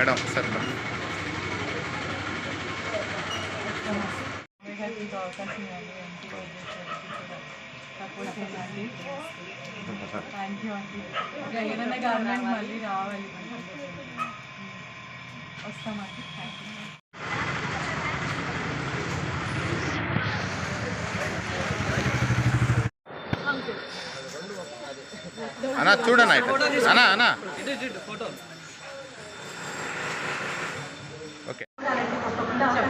Madam ఒకసారి thank you అండి Jagananna government మళ్ళీ రావాలి వస్తామండి థ్యాంక్ యూ అన్నా. చూడన్నా అన్నా అన్నా ఫోటో.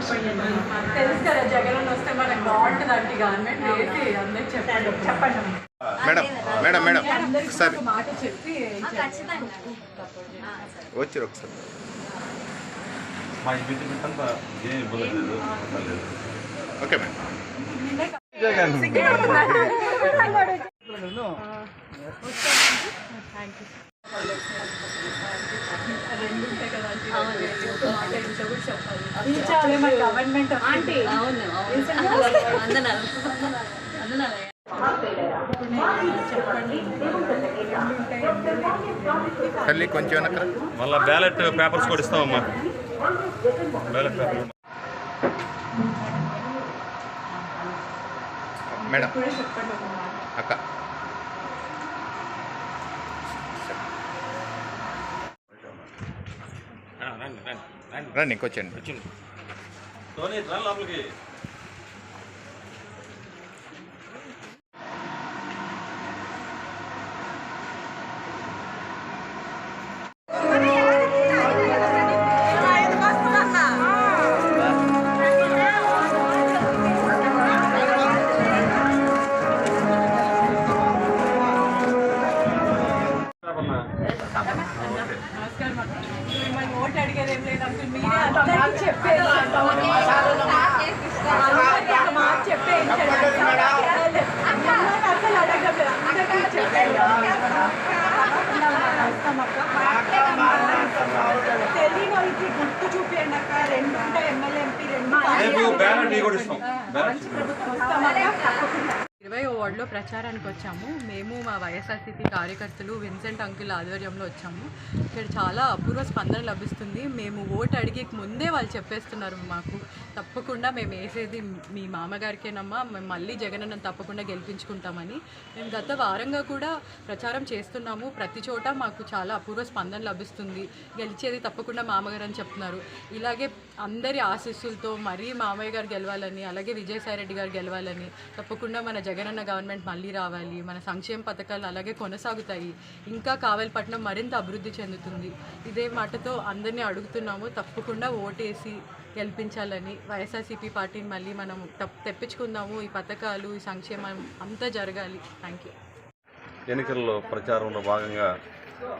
తెలుసు కదా జగన్ వస్తే మనకు బాగుంటుంది అంటే గవర్నమెంట్ వేసి అందరికి చెప్పండి. చెప్పండి. Madam madam madam. ఒకసారి. మాట చెప్పి వచ్చారు ఒకసారి. మా ఇంటి బిడ్డంతా ఏం ఇబ్బంది లేదు పర్లేదు. Okay madam. థ్యాంక్ యూ రెండు ఉంటాయి కదా అంటే ఒక మాట ఇంట్లో కూడా చెప్పాలి ఇచ్చాలి మన గవర్నమెంట్ ఆంటీ అవును తల్లి కొంచెం వెనక. మళ్ళా బ్యాలెట్ పేపర్స్ కూడా ఇస్తామమ్మా బ్యాలెట్ పేపర్. మేడం అక్క. రండి రండి ఇంకొచ్చండి వచ్చింది సోనీ రా లోపలికి గుర్తు చూపించండి అక్క రెండు ఎమ్మెల్యే ఎంపీ రెండు బ్యాలెట్ వార్డులో ప్రచారానికి వచ్చాము మేము మా వైఎస్ఆర్సీపీ కార్యకర్తలు విన్సెంట్ అంకుల్ ఆధ్వర్యంలో వచ్చాము. ఇక్కడ చాలా అపూర్వ స్పందన లభిస్తుంది. మేము ఓటు అడిగి ముందే వాళ్ళు చెప్పేస్తున్నారు మాకు. తప్పకుండా మేము వేసేది మీ మామగారికేనమ్మా. మేము మళ్ళీ జగనన్న తప్పకుండా గెలిపించుకుంటామని. మేము గత వారంగా కూడా ప్రచారం చేస్తున్నాము. ప్రతి చోట మాకు చాలా అపూర్వ స్పందన లభిస్తుంది. గెలిచేది తప్పకుండా మామగారు అని చెప్తున్నారు. ఇలాగే అందరి ఆశీస్సులతో మరీ మామయ్య గారు గెలవాలని అలాగే విజయసాయి రెడ్డి గారు గెలవాలని తప్పకుండా మన జగనన్న గవర్నమెంట్ మళ్ళీ రావాలి మన సంక్షేమ పథకాలు అలాగే కొనసాగుతాయి. ఇంకా కావలిపట్నం మరింత అభివృద్ధి చెందుతుంది. ఇదే మాటతో అందరినీ అడుగుతున్నాము తప్పకుండా ఓటేసి గెలిపించాలని. వైఎస్ఆర్సీపీ పార్టీని మళ్ళీ మనం తెప్పించుకుందాము. ఈ పథకాలు ఈ సంక్షేమం అంతా జరగాలి. థ్యాంక్ యూ ఎన్నికల్లో ప్రచారంలో భాగంగా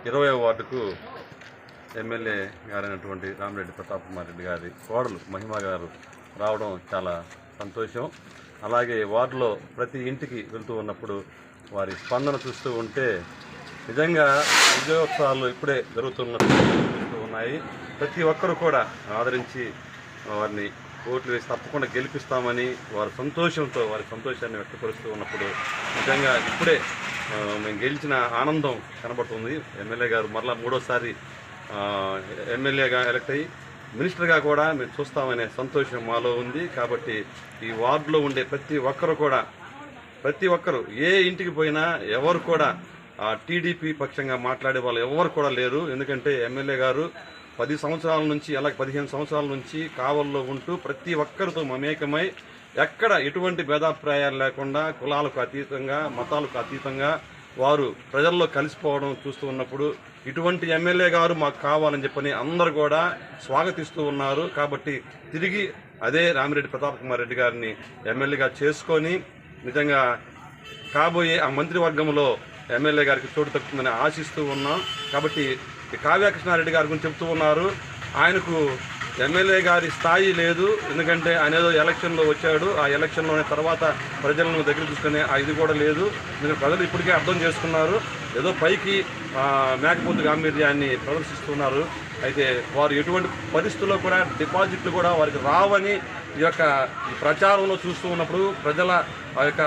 ఇరవై వార్డుకు ఎమ్మెల్యే గారైనటువంటి రామిరెడ్డి ప్రతాప్ కుమార్ రెడ్డి గారి కోడలు మహిమ గారు రావడం చాలా సంతోషం. అలాగే వార్డులో ప్రతి ఇంటికి వెళ్తూ ఉన్నప్పుడు వారి స్పందన చూస్తూ ఉంటే నిజంగా విజయోత్సవాలు ఇప్పుడే జరుగుతున్నట్టు ఉన్నాయి. ప్రతి ఒక్కరు కూడా ఆదరించి వారిని ఓట్లు వేసి తప్పకుండా గెలిపిస్తామని వారి సంతోషంతో వారి సంతోషాన్ని వ్యక్తపరుస్తూ ఉన్నప్పుడు నిజంగా ఇప్పుడే మేము గెలిచిన ఆనందం కనబడుతుంది. ఎమ్మెల్యే గారు మరలా మూడోసారి ఎమ్మెల్యేగా ఎలక్ట్ అయ్యి మినిస్టర్గా కూడా మేము చూస్తామనే సంతోషం మాలో ఉంది. కాబట్టి ఈ వార్డులో ఉండే ప్రతి ఒక్కరు కూడా ప్రతి ఒక్కరు ఏ ఇంటికి పోయినా ఎవరు కూడా ఆ టీడీపీ పక్షంగా మాట్లాడే వాళ్ళు ఎవరు కూడా లేరు. ఎందుకంటే ఎమ్మెల్యే గారు పది సంవత్సరాల నుంచి అలాగే పదిహేను సంవత్సరాల నుంచి కావల్లో ఉంటూ ప్రతి ఒక్కరితో మమేకమై ఎక్కడ ఎటువంటి భేదాభిప్రాయాలు లేకుండా కులాలకు అతీతంగా మతాలకు అతీతంగా వారు ప్రజల్లో కలిసిపోవడం చూస్తూ ఉన్నప్పుడు ఇటువంటి ఎమ్మెల్యే గారు మాకు కావాలని చెప్పని అందరు కూడా స్వాగతిస్తూ ఉన్నారు. కాబట్టి తిరిగి అదే రామిరెడ్డి ప్రతాప్ కుమార్ రెడ్డి గారిని ఎమ్మెల్యేగా చేసుకొని నిజంగా కాబోయే ఆ మంత్రివర్గంలో ఎమ్మెల్యే గారికి చోటు తప్పుతుందని ఆశిస్తూ ఉన్నాం. కాబట్టి కావ్యకృష్ణారెడ్డి గారి గురించి చెప్తూ ఉన్నారు. ఆయనకు ఎమ్మెల్యే గారి స్థాయి లేదు. ఎందుకంటే ఆయన ఏదో ఎలక్షన్లో వచ్చాడు. ఆ ఎలక్షన్లోనే తర్వాత ప్రజలను దగ్గర చూసుకునే ఇది కూడా లేదు. ఎందుకంటే ప్రజలు ఇప్పటికే అర్థం చేసుకున్నారు. ఏదో పైకి మేకపోతు గాంభీర్యాన్ని ప్రదర్శిస్తున్నారు. అయితే వారు ఎటువంటి పరిస్థితుల్లో కూడా డిపాజిట్లు కూడా వారికి రావని ఈ యొక్క ప్రచారంలో చూస్తూ ఉన్నప్పుడు ప్రజల ఆ యొక్క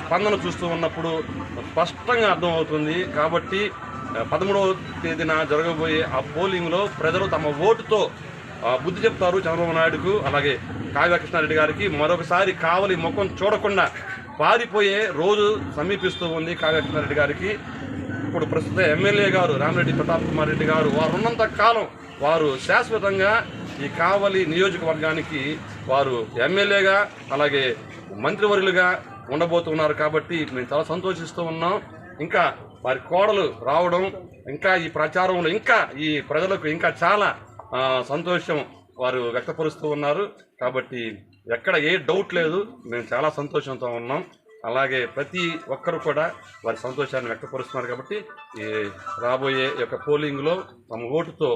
స్పందన చూస్తూ ఉన్నప్పుడు స్పష్టంగా అర్థమవుతుంది. కాబట్టి పదమూడవ తేదీన జరగబోయే ఆ పోలింగ్లో ప్రజలు తమ ఓటుతో బుద్ధి చెప్తారు చంద్రబాబు నాయుడుకు అలాగే కావ్య కృష్ణారెడ్డి గారికి. మరొకసారి కావలి ముఖం చూడకుండా పారిపోయే రోజు సమీపిస్తూ ఉంది కావ్య కృష్ణారెడ్డి గారికి. ఇప్పుడు ప్రస్తుత ఎమ్మెల్యే గారు రామిరెడ్డి ప్రతాప్ కుమార్ రెడ్డి గారు వారు ఉన్నంత కాలం వారు శాశ్వతంగా ఈ కావలి నియోజకవర్గానికి వారు ఎమ్మెల్యేగా అలాగే మంత్రివర్యులుగా ఉండబోతున్నారు కాబట్టి మేము చాలా సంతోషిస్తూ ఉన్నాం. ఇంకా వారి కోడలు రావడం ఇంకా ఈ ప్రచారంలో ఇంకా ఈ ప్రజలకు ఇంకా చాలా సంతోషం వారు వ్యక్తపరుస్తూ ఉన్నారు. కాబట్టి ఎక్కడ ఏ డౌట్ లేదు మేము చాలా సంతోషంతో ఉన్నాం. అలాగే ప్రతి ఒక్కరు కూడా వారి సంతోషాన్ని వ్యక్తపరుస్తున్నారు కాబట్టి ఈ రాబోయే యొక్క పోలింగ్లో తమ ఓటుతో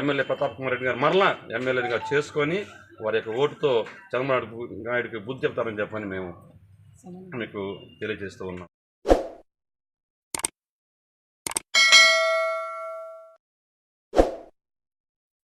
ఎమ్మెల్యే ప్రతాప్ కుమార్ రెడ్డి గారు మరలా ఎమ్మెల్యేగా చేసుకొని వారి యొక్క ఓటుతో చంద్రబాబు నాయుడుకి బుద్ధి చెప్తారని చెప్పని మేము మీకు తెలియజేస్తూ ఉన్నాం.